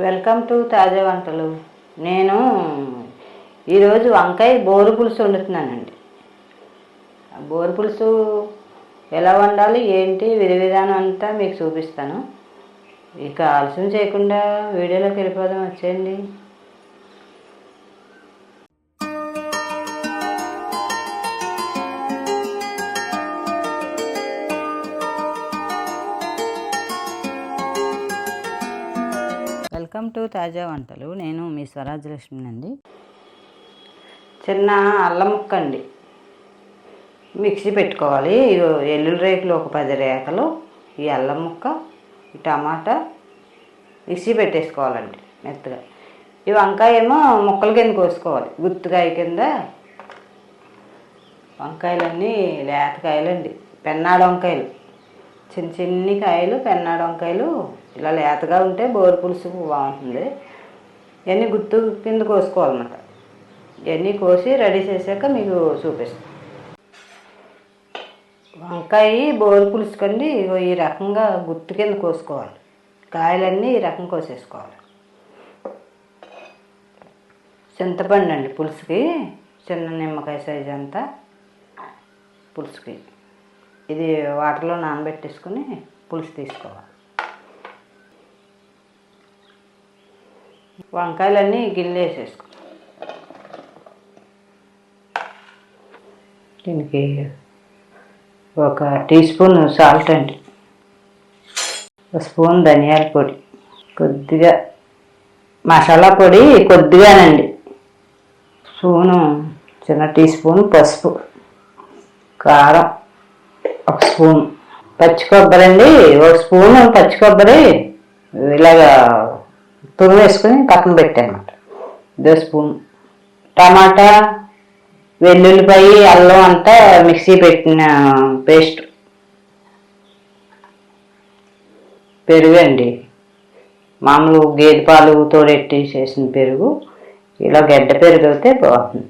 Welcome to తాజా వంటలు. నేను ఈరోజు వంకాయ బోరు పులుసు వండుతున్నానండి. బోరు పులుసు ఎలా వండాలి ఏంటి విధి విధానం అంతా మీకు చూపిస్తాను. ఇక ఆలస్యం చేయకుండా వీడియోలోకి వెళ్ళిపోదాం వచ్చేయండి. వెల్కమ్ టు తాజా వంటలు. నేను మీ స్వరాజ్యలక్ష్మి అండి. చిన్న అల్లం ముక్క అండి. మిక్సీ పెట్టుకోవాలి. ఇగో ఎల్లుల్లి రేకులు ఒక పది రేకలు ఈ అల్లం ముక్క ఈ టమాటా మిక్సీ పెట్టేసుకోవాలండి మెత్తగా. ఈ వంకాయ ఏమో ముక్కల కింద కోసుకోవాలి. గుత్తుకాయ కింద వంకాయలన్నీ లేతకాయలండి పెన్నాడు వంకాయలు. చిన్న చిన్ని కాయలు పెన్నాడు వంకాయలు ఇలా లేతగా ఉంటే బోరు పులుసు బాగుంటుంది. ఇవన్నీ గుత్తు కింద కోసుకోవాలన్నమాట. ఇవన్నీ కోసి రెడీ చేశాక మీకు చూపిస్తాను వంకాయ బోరు పులుసు కండి ఈ రకంగా గుత్తు కింద కోసుకోవాలి. కాయలన్నీ ఈ రకం కోసేసుకోవాలి. చింతపండు అండి పులుసుకి చిన్న నిమ్మకాయ సైజ్ అంతా పులుసుకి. ఇది వాటర్లో నానబెట్టేసుకుని పులుసు తీసుకోవాలి. వంకాయలన్నీ గిన్నె వేసేసుకో దీనికి ఒక టీ స్పూన్ సాల్ట్ అండి. ఒక స్పూన్ ధనియాల పొడి. కొద్దిగా మసాలా పొడి కొద్దిగానండి. స్పూను చిన్న టీ స్పూన్ పసుపు కారం. ఒక స్పూన్ పచ్చి కొబ్బరి అండి. ఒక స్పూన్ పచ్చి కొబ్బరి ఇలాగా తురుము పక్కన పెట్టానమాట ఇదో స్పూన్. టమాటా వెల్లుల్లిపాయ అల్లం అంతా మిక్సీ పెట్టిన పేస్ట్. పెరుగు అండి. మామూలు గేదె పాలు తోడెట్టి చేసిన పెరుగు. ఇలా గడ్డ పెరుగు అయితే బాగుంటుంది.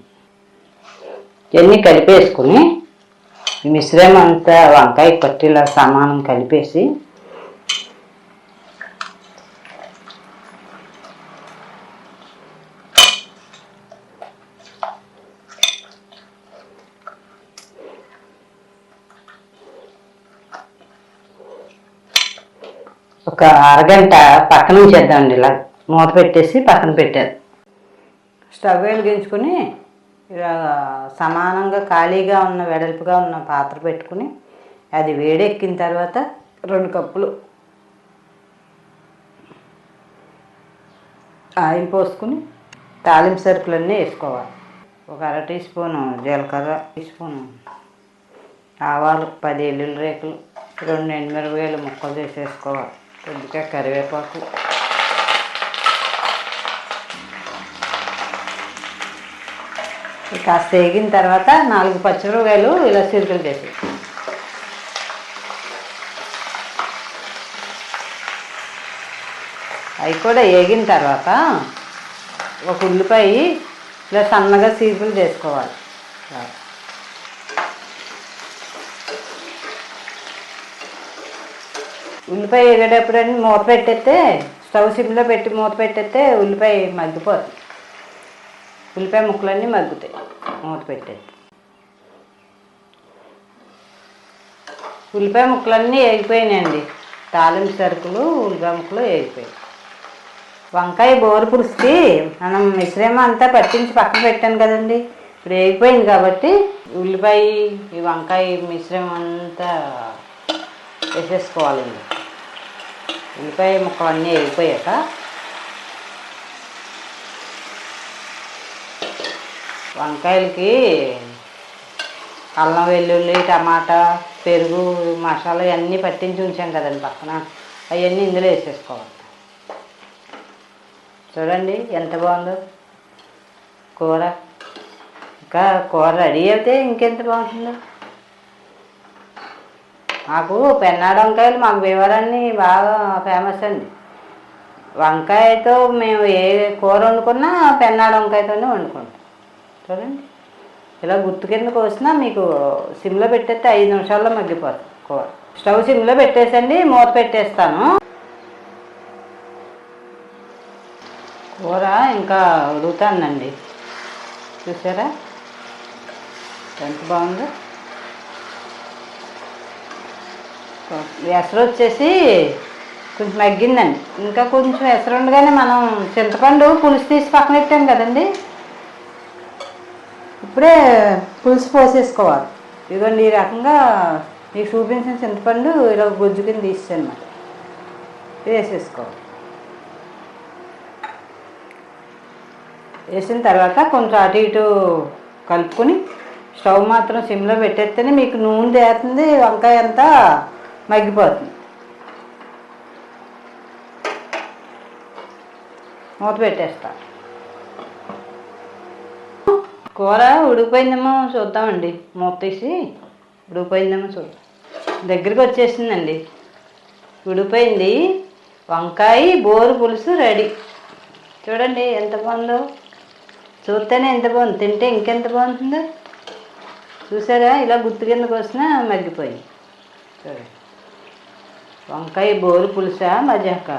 ఇవన్నీ కలిపేసుకుని ఈ మిశ్రమం అంతా వంకాయ పట్టిలా సమానం కలిపేసి ఒక అరగంట పక్కన ఉంచేద్దామండి ఇలా మూత పెట్టేసి పక్కన పెట్టారు స్టవ్ వెలిగించుకొని ఇలా సమానంగా ఖాళీగా ఉన్న వెడల్పుగా ఉన్న పాత్ర పెట్టుకుని అది వేడెక్కిన తర్వాత రెండు కప్పులు ఆయిల్ పోసుకుని తాలింపు సరుకులన్నీ వేసుకోవాలి. ఒక అర టీ స్పూను జీలకర్ర టీ స్పూను ఆవాలు పది ఎల్లుల్లి రేకులు రెండు ఎండుమిరపకాయలు ముక్కలు చేసేసుకోవాలి. కొద్దిగా కరివేపాకు కాస్త వేగిన తర్వాత నాలుగు పచ్చిమిరపకాయలు ఇలా సిరుకులు చేసి అవి కూడా వేగిన తర్వాత ఒక ఉల్లిపాయ ఇలా సన్నగా సీపులు చేసుకోవాలి ఉల్లిపాయ వేగేటప్పుడు మూత పెట్టేస్తే స్టవ్ సిమ్లో పెట్టి మూత పెట్టేస్తే ఉల్లిపాయ మగ్గిపోతుంది. ఉల్లిపాయ ముక్కలన్నీ మగ్గుతాయి. మూత పెట్టేది ఉల్లిపాయ ముక్కలన్నీ వేగిపోయినాయండి తాలింపు సరుకులు ఉల్లిపాయ ముక్కలు వేగిపోయాయి వంకాయ బోరు పులుసుకి మనం మిశ్రమం అంతా పట్టించి పక్కన పెట్టాను కదండి. ఇప్పుడు వేగిపోయింది కాబట్టి ఉల్లిపాయ ఈ వంకాయ మిశ్రమం అంతా వేసేసుకోవాలండి. ఉల్లిపాయ ముక్కలు అన్నీ వేగిపోయాక వంకాయలకి అల్లం వెల్లుల్లి టమాటా పెరుగు మసాలా ఇవన్నీ పట్టించి ఉంచాం కదండి పక్కన. అవన్నీ ఇందులో వేసేసుకోవాలి. చూడండి ఎంత బాగుందో కూర. ఇంకా కూర రెడీ అయితే ఇంకెంత బాగుంటుందో. మాకు పెన్నాడు వంకాయలు మాకు వివరాన్ని బాగా ఫేమస్ అండి. వంకాయతో మేము ఏ కూర వండుకున్నా పెన్నాడు వంకాయతోనే వండుకుంటాం. చూడండి. ఇలా గుర్తు కింద వచ్చినా మీకు సిమ్లో పెట్టేస్తే ఐదు నిమిషాల్లో మగ్గిపోతుంది కూర. స్టవ్ సిమ్లో పెట్టేసండి మూత పెట్టేస్తాను. కూర ఇంకా ఉడుగుతానండి చూసారా? ఎంత బాగుందో. ఎసరు వచ్చేసి కొంచెం మగ్గిందండి. ఇంకా కొంచెం ఎసరు ఉండగానే మనం చింతపండు పులుసు తీసి పక్కన పెట్టాం కదండి. ఇప్పుడే పులుసు పోసేసుకోవాలి. ఇదిగోండి ఈ రకంగా మీకు చూపించిన చింతపండు ఇలా గుజ్జు కింద తీసేయమాట వేసేసుకోవాలి. వేసిన తర్వాత కొంచెం అటు ఇటు కలుపుకొని స్టవ్ మాత్రం సిమ్లో పెట్టేస్తేనే మీకు నూనె తేరుతుంది వంకాయ అంతా మగ్గిపోతుంది. మూత పెట్టేస్తాను కూర ఉడికిపోయిందేమో చూద్దామండి. మూత తీసి ఉడికిపోయిందేమో చూద్దాం దగ్గరికి వచ్చేసిందండి. ఉడిపోయింది వంకాయ బోరు పులుసు రెడీ. చూడండి ఎంత బాగుందో. చూస్తేనే ఎంత బాగుంది. తింటే ఇంకెంత బాగుంటుందో. చూసారా? ఇలా గుర్తు కిందకు వచ్చినా మగ్గిపోయింది. చూడండి. వంకాయ బోరు పులుసా మజాక?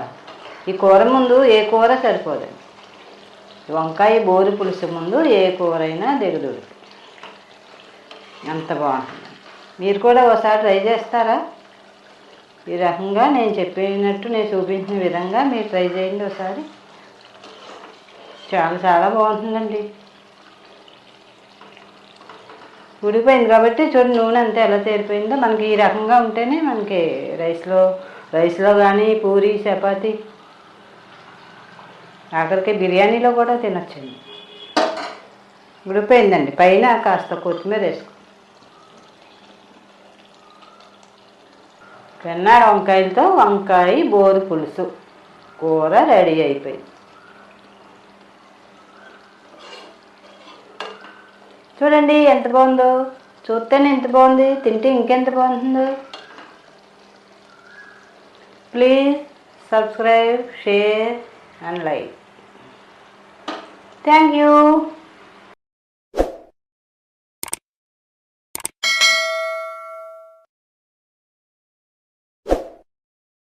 ఈ కూర ముందు ఏ కూర సరిపోదండి? వంకాయ బోరు పులుసు ముందు ఏ కూర అయినా దిగదుడు. అంత బాగుంటుంది. మీరు కూడా ఒకసారి ట్రై చేస్తారా? ఈ రకంగా నేను చెప్పినట్టు నేను చూపించిన విధంగా మీరు ట్రై చేయండి ఒకసారి చాలా చాలా బాగుంటుందండి. ఉడిపోయింది కాబట్టి చూడండి నూనె అంతా ఎలా తేలిపోయిందో మనకి ఈ రకంగా ఉంటేనే మనకి రైస్లో రైస్లో కానీ పూరి చపాతి ఆఖరికి బిర్యానీలో కూడా తినొచ్చండి. ఉడిపోయిందండి. పైన కాస్త కొత్తిమీర వేసుకో. వెన్నాడ వంకాయలతో వంకాయ బోరు పులుసు. కూర రెడీ అయిపోయింది. చూడండి ఎంత బాగుందో. చూస్తేనే ఎంత బాగుంది. తింటే ఇంకెంత బాగుంటుందో. Please subscribe share and like. Thank you.